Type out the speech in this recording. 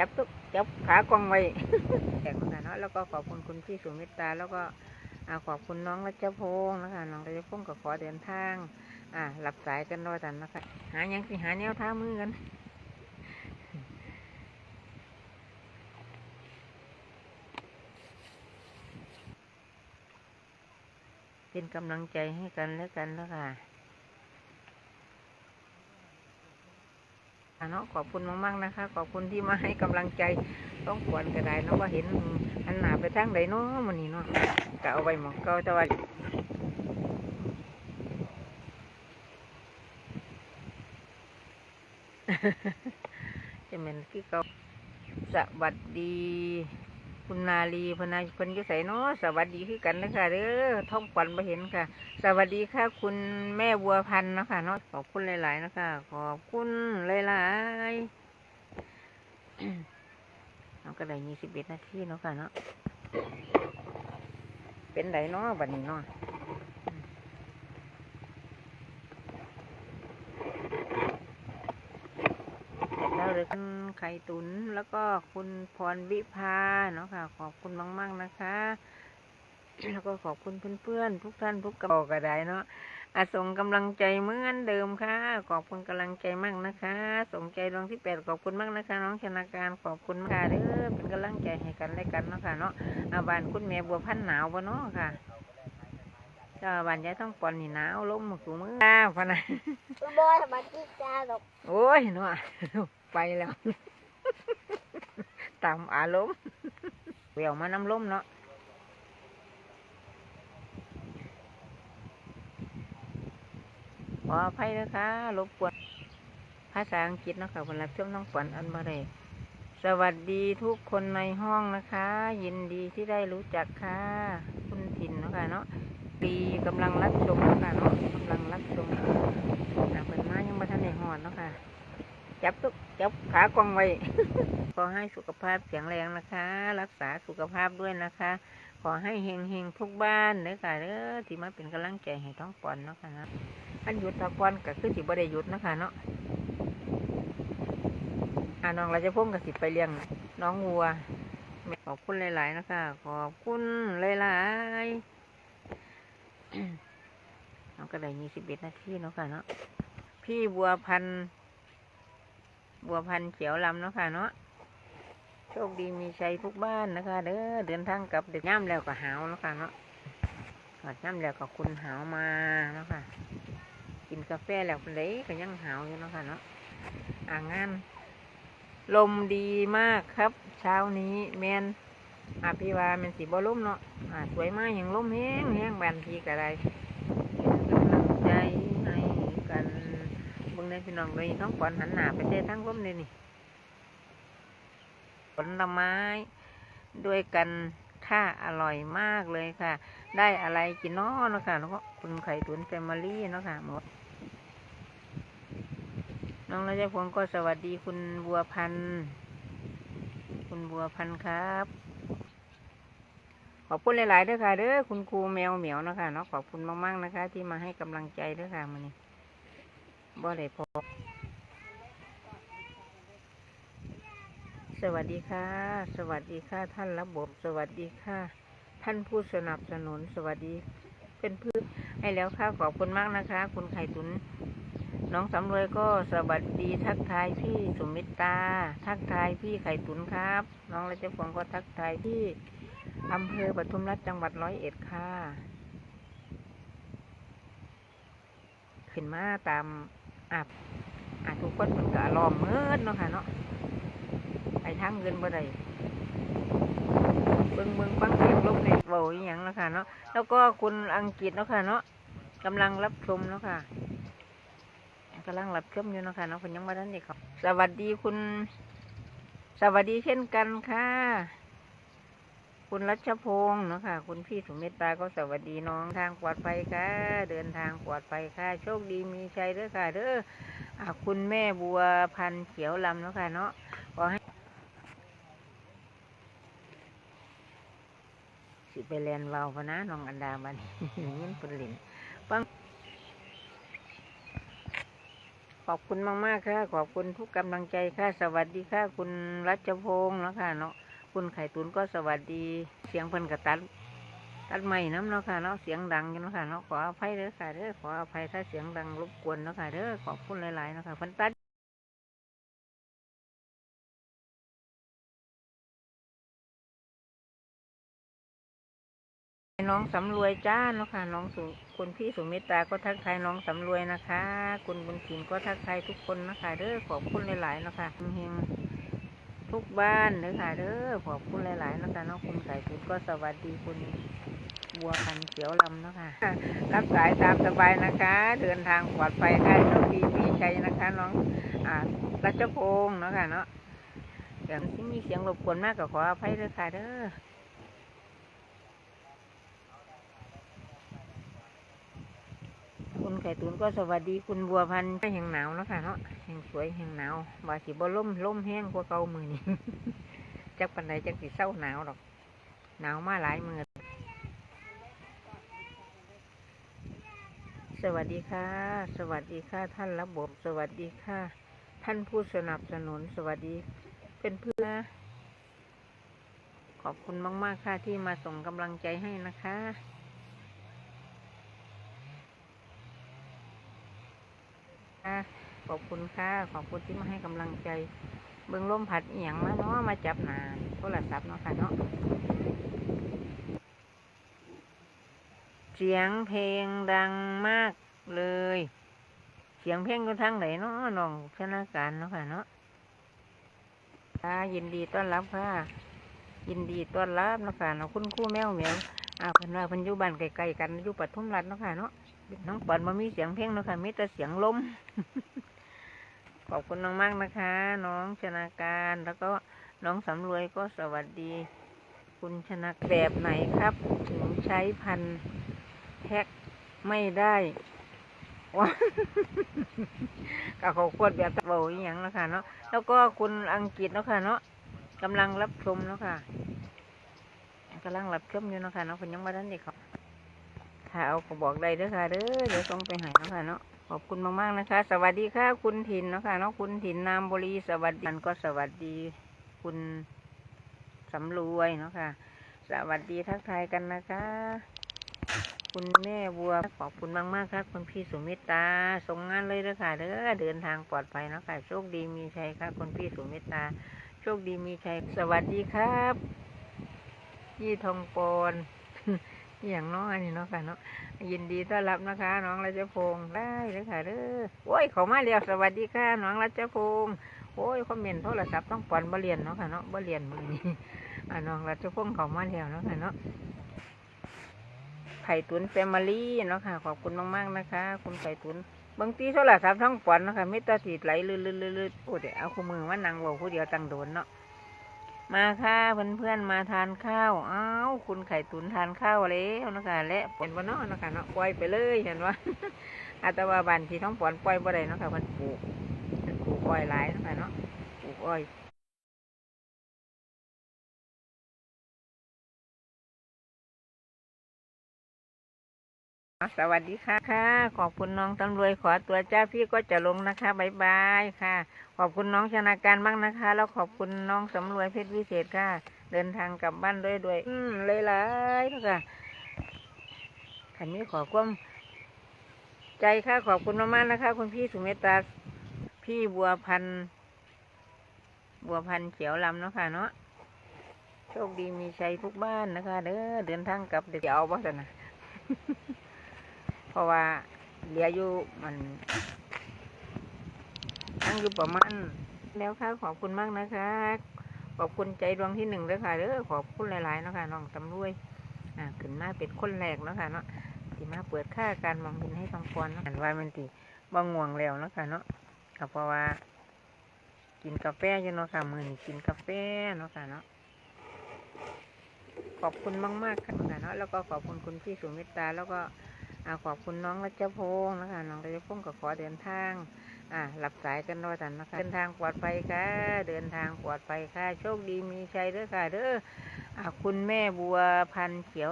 จับตุ๊กจับขากองไว้แข่กันเนาะแล้วก็ขอบคุณคุณพี่สุมิตา แล้วก็ขอบคุณน้องรัชพงศ์นะคะน้องรัชพงศ์ก็ขอเดินทาง อ่าหลับสายกันรอกันนะคะ หายังสิหาแนวท่ามือกันเป็นกำลังใจให้กันและกันแล้วค่ะ ค่ะเนาะขอบคุณมากๆนะคะ ขอบคุณที่มาให้กำลังใจต้องควรก็ได้เนาะว่าเห็นอันหนาไปทางใดเนาะมันนี่เนาะก็เอาไปหมองเก่าตะว่าจะเป็นคือเก่าสวัสดี คุณนาลีพนาคนอยุใสเนาะสวัสดีคือกันนะคะเด้อท่องปันมาเห็นค่ะ สวัสดีค่ะ คุณแม่บัวพันธ์นะคะเนาะขอบคุณหลาย ๆ นะคะ ขอบคุณหลายๆเราก็ได้ยี่สิบเอ็ดนาทีเนาะค่ะเนาะเป็นไดเนาะบัดนี้เนาะแล้ว เลยคุณไข่ตุนแล้วก็คุณพรวิภาเนาะค่ะ ขอบคุณมากๆนะคะ แล้วก็ขอบคุณเพื่อนๆทุกท่านทุกกระบอกกระไดเนาะอาส่งกำลังใจเหมือนเดิมค่ะ ขอบคุณกำลังใจมากนะคะส่งใจดวงที่แปดขอบคุณมากนะคะ น้องชนาการขอบคุณมากค่ะเด้อเป็นกำลังใจให้กันและกันเนาะค่ะเนาะอาบานคุณแม่บัวพันธุ์หนาวปะเนาะค่ะเจ้าบานยายต้องปอนนี่หนาวลมมาสู่มืออ้าวพะนะบอยมาจีจ้าดอกโอ้ยเนาะ ไปแล้ว ตามอารมณ์เวี่ยวมาน้ำล้มเนาะขออภัยนะคะรบกวนภาษาอังกฤษเนาะค่ะคนรับชมน้องฝันอันมาเลยสวัสดีทุกคนในห้องนะคะ ยินดีที่ได้รู้จักค่ะ คุณถิ่นเนาะคะเนาะปีกำลังรับชมเนาะคะเนาะกำลังรับชมอ่าเปิดมายังมาทันได้หอนเนาะค่ะ จับตุ๊กจับขากองไว้ ขอให้สุขภาพแข็งแรงนะคะ รักษาสุขภาพด้วยนะคะ ขอให้เฮงเฮงๆทุกบ้านเด้อค่ะเด้อที่มาเป็นกำลังใจให้ท้องปอนเนาะค่ะนะอันหยุดตะปอนก็คือสิบ่ได้หยุดนะคะเนาะอ่าน้องเราจะพุ่งกับสิไปเลี้ยงน้องวัวขอบคุณหลาย ๆ นะคะ ขอบคุณหลายๆน้องก็ได้ยี่สิบเอ็ดนาทีเนาะค่ะเนาะพี่บัวพันธ์ บัวพันเขียวลำเนาะค่ะเนาะโชคดีมีชัยทุกบ้านนะคะ เด้อเดินทางกับเด็กย่ำแล้วก็หาวเนาะค่ะเนาะหอดย่ำแล้วก็คุณหาวมาเนาะค่ะกินกาแฟแล้วคนเล็ก็ยังหาวอยู่เนาะค่ะเนาะอ่างงานลมดีมากครับ เช้านี้แมนอาพี่ว่าแมนสีบอลุ่มเนาะสวยมากอย่างลมแห้งแห้งบานทีกระไรเป็นกำลังใจให้กัน เบิ่งในพี่น้องเลยท้องก่อนหันหน้าไปเจอทั้งลมเลยนี่ผลไม้ด้วยกันค่าอร่อยมากเลยค่ะ ได้อะไรกินนาะเนาะค่ะ แล้วก็คุณไข่ตุ๋นแฟมิลี่เนาะค่ะหมดน้องราชพงศ์ก็สวัสดีคุณบัวพันธ์คุณบัวพันธ์ครับขอบคุณหลายๆด้วยค่ะเด้อคุณครูแมวเหมียวนะคะเนาะขอบคุณมากๆนะคะ ที่มาให้กำลังใจด้วยค่ะมันนี้ บ่ได้พอสวัสดีค่ะ สวัสดีค่ะ ท่านระบบ สวัสดีค่ะ ท่านผู้สนับสนุน สวัสดีเป็นพืชให้แล้วค่ะ ขอบคุณมากนะคะ คุณไข่ตุน น้องสำรวยก็สวัสดีทักทายพี่สุมิตา ทักทายพี่ไข่ตุนครับ น้องรัชพงศ์ก็ทักทายที่อำเภอปทุมรัฐจังหวัดร้อยเอ็ดค่ะ ขึ้นมาตาม อาบอาทุกคนมันก็ล้อมเมิดเนาะค่ะเนาะไปทางเงินบ่ได้เบิ่งเบิ่งฟังเสียงลมในเบาอย่างเนาะค่ะเนาะแล้วก็คุณอังกฤษเนาะค่ะเนาะกำลังรับชมเนาะค่ะกำลังรับชมอยู่เนาะค่ะเนาะคุณยังมาด้านเด็กครับสวัสดีคุณ สวัสดีเช่นกันค่ะ คุณรัชพงศ์เนาะค่ะคุณพี่สุเมตตาก็สวัสดีน้องทางปลอดภัยค่ะ เดินทางปลอดภัยค่ะ โชคดีมีชัยเด้อค่ะเด้ออคุณแม่บัวพันธุ์เขียวลำเนาะค่ะเนาะขอให้สิไปแลนเวาพนะน้องอันดาบันยินปลินฟังขอบคุณมาก ๆ ค่ะ ขอบคุณทุกกำลังใจค่ะ สวัสดีค่ะ คุณรัชพงศ์เนาะค่ะเนาะ คุณไข่ตุนก็สวัสดี เสียงเพิ่นกระตัด ตัดใหม่น้ำเนาะค่ะเนาะ เสียงดังเนาะค่ะเนาะ ขออภัยเด้อค่ะเด้อ ขออภัยถ้าเสียงดังรบกวนเนาะค่ะเด้อ ขอบคุณหลายๆเนาะค่ะเพิ่นตัดน้องสำรวยจ้าเนาะค่ะน้องสุคุณพี่สุเมิตาก็ทักทายน้องสำรวยนะคะ คุณบุญถินก็ทักทายทุกคนนะคะเด้อขอบคุณหลายๆเนาะค่ะเฮง ทุกบ้านเด้อค่ะเด้อขอบคุณหลายๆนะคะน้องคุณไก่คุณก็สวัสดีคุณบัวพันเขียวลำเนะค่ะรับสายตามสบายนะคะ เดินทางปลอดภัยค่ะโชคดีมีชัยนะคะ น้องอ่ารัชพงศ์เนะค่ะเนาะเสียงที่มีเสียงรบกวนมากก็ขออภัยด้วยค่ะเด้อ คุณ ไข่ตุนก็สวัสดีคุณบัวพันธุ์แห่งหนาวเนาะค่ะเนาะแห่งสวยแห่งหนาวว่าสิบ่ล่มล่มแห้งกว่าเก่ามือนี่จักปันใดจักสิเศร้าหนาวดอก หนาวมาหลายมือสวัสดีค่ะ สวัสดีค่ะ ท่านระบบสวัสดีค่ะ ท่านผู้สนับสนุนสวัสดีเป็นเพื่อนขอบคุณมาก ๆ ค่ะที่มาส่งกำลังใจให้นะคะ ค่ะ ขอบคุณค่ะ ขอบคุณที่มาให้กำลังใจ เบิ่งลมผัดเอียงมาเนาะ มาจับหนาโทรศัพท์เนาะค่ะเนาะ เสียงเพลงดังมากเลย เสียงเพลงก็ทั้งไหนเนาะน้องชนาการเนาะค่ะเนาะค่ะยินดีต้อนรับค่ะ ยินดีต้อนรับเนาะค่ะเนาะคุณคู่แมวเหมียวอ่าเพิ่นว่าเพิ่นอยู่บ้านไกลๆกันอยู่ปทุมรัฐเนาะค่ะเนาะ น้องปอนมามีเสียงเพลงนะค่ะมีแต่เสียงลม ขอบคุณน้องมากนะคะ น้องชนาการแล้วก็น้องสำรวยก็สวัสดี คุณชนะแบบไหนครับ ถึงใช้พันแท็กไม่ได้ว้าก็เขาควดแบบเบาอย่างนะคะเนาะแล้วก็คุณอังกฤษเนาะค่ะเนาะกำลังรับชมเนาะค่ะกำลังรับชมอยู่เนาะค่ะเนาะคุณยังไม่ทันเด็กเขา ถ้าเอาก็บอกได้เด้อค่ะเด้อเดี๋ยวส่งไปใหายนาะค่ะเนาะขอบคุณมากๆนะคะ สวัสดีค่ะ คุณถิ่นเนาะค่ะเนาะคุณถิ่นนามบุรีสวัสดีกันก็สวัสดี คุณสำรวยเนาะค่ะ สวัสดีทักทายกันนะคะ คุณแม่บัวขอบคุณมากๆครับคุณพี่สุมิตาส่งงานเลยเด้อค่ะเด้อเดินทางปลอดภัยเนาะค่ะโชคดีมีชัยครับคุณพี่สุมิตาโชคดีมีชัยสวัสดีครับพี่ทองปอน อย่างน้อยนี่เนาะค่ะเนาะยินดีต้อนรับนะคะ น้องรัชพงศ์ได้เลยค่ะเด้อโอ้ยเขามาเรียวสวัสดีค่ะ น้องรัชพงศ์โอ้ยคอมเมนต์โทรศัพท์ต้องปอนบเรียนเนาะค่ะเนาะบเรียนมือนี้อ่าน้องรัชพงศ์เขามาเรียวเนาะค่ะเนาะไข่ตุนแฟมิลี่เนาะค่ะ ขอบคุณมากๆนะคะ คุณไข่ตุนบางทีโทรศัพท์ทั้งปอนเนาะค่ะม่ตาสีไหลลื่นๆๆโอ้เดี๋ยวเอาคู่มือมานั่งเว่าผู้เดียวตั้งโดนเนาะ มาค่ะเพื่อนๆมาทานข้าว อ้าวคุณไข่ตุนทานข้าวแล้วนะคะและปนบ่เนาะนะคะเนาะปล่อยไปเลยเห็นว่าอาตมาบันที่ท้องปอนปล่อยบ่ได้เนาะคะมันปลูกปลูกอ้อยหลายเนาะคะเนาะปลูกอ้อย สวัสดีค่ะค่ะ ขอบคุณน้องตำรวจขอตัวเจ้าพี่ก็จะลงนะคะบายบายค่ะ ขอบคุณน้องชนาการบ้างนะคะ แล้วขอบคุณน้องสำรวยเพชรวิเศษค่ะ เดินทางกลับบ้านด้วยด้วย อืมเลยหลายๆนะค่ะขันนี้ขอความใจค่ะ ขอบคุณมากๆนะคะ คุณพี่สุเมตตาพี่บัวพันบัวพันเขียวลำเนาะค่ะเนาะโชคดีมีชัยทุกบ้านนะคะ เด้อเดินทางกลับเดี๋ยวเอาบ้างนะ เพราะว่าเหลืออยู่มันตั้งอยู่ประมาณแล้วค่ะขอบคุณมากนะคะ ขอบคุณใจดวงที่หนึ่งเลยค่ะเด้อขอบคุณหลายๆนะคะน้องตำรวยอ่าขึ้นมาเป็นคนแรกนะคะเนาะที่มาเปิดค่าการมองเห็นให้ทองปอนเนาะอันว่ามันตีบ่ง่วงแล้วนะคะเนาะก็เพราะว่า กินกาแฟอยู่เนาะค่ะมือนี้กินกาแฟเนาะค่ะเนาะขอบคุณมากๆค่ะเนาะแล้วก็ขอบคุณคุณพี่สุมิตาแล้วก็ อาขอบคุณน้องรัชพงศ์นะคะ น้องรัชพงศ์ก็ขอเดินทาง อ่าหลับสายกันด้วยกันนะคะ เดินทางปลอดภัยค่ะ เดินทางปลอดภัยค่ะ โชคดีมีชัยเด้อค่ะ เด้ออ่าคุณแม่บัวพันเขียว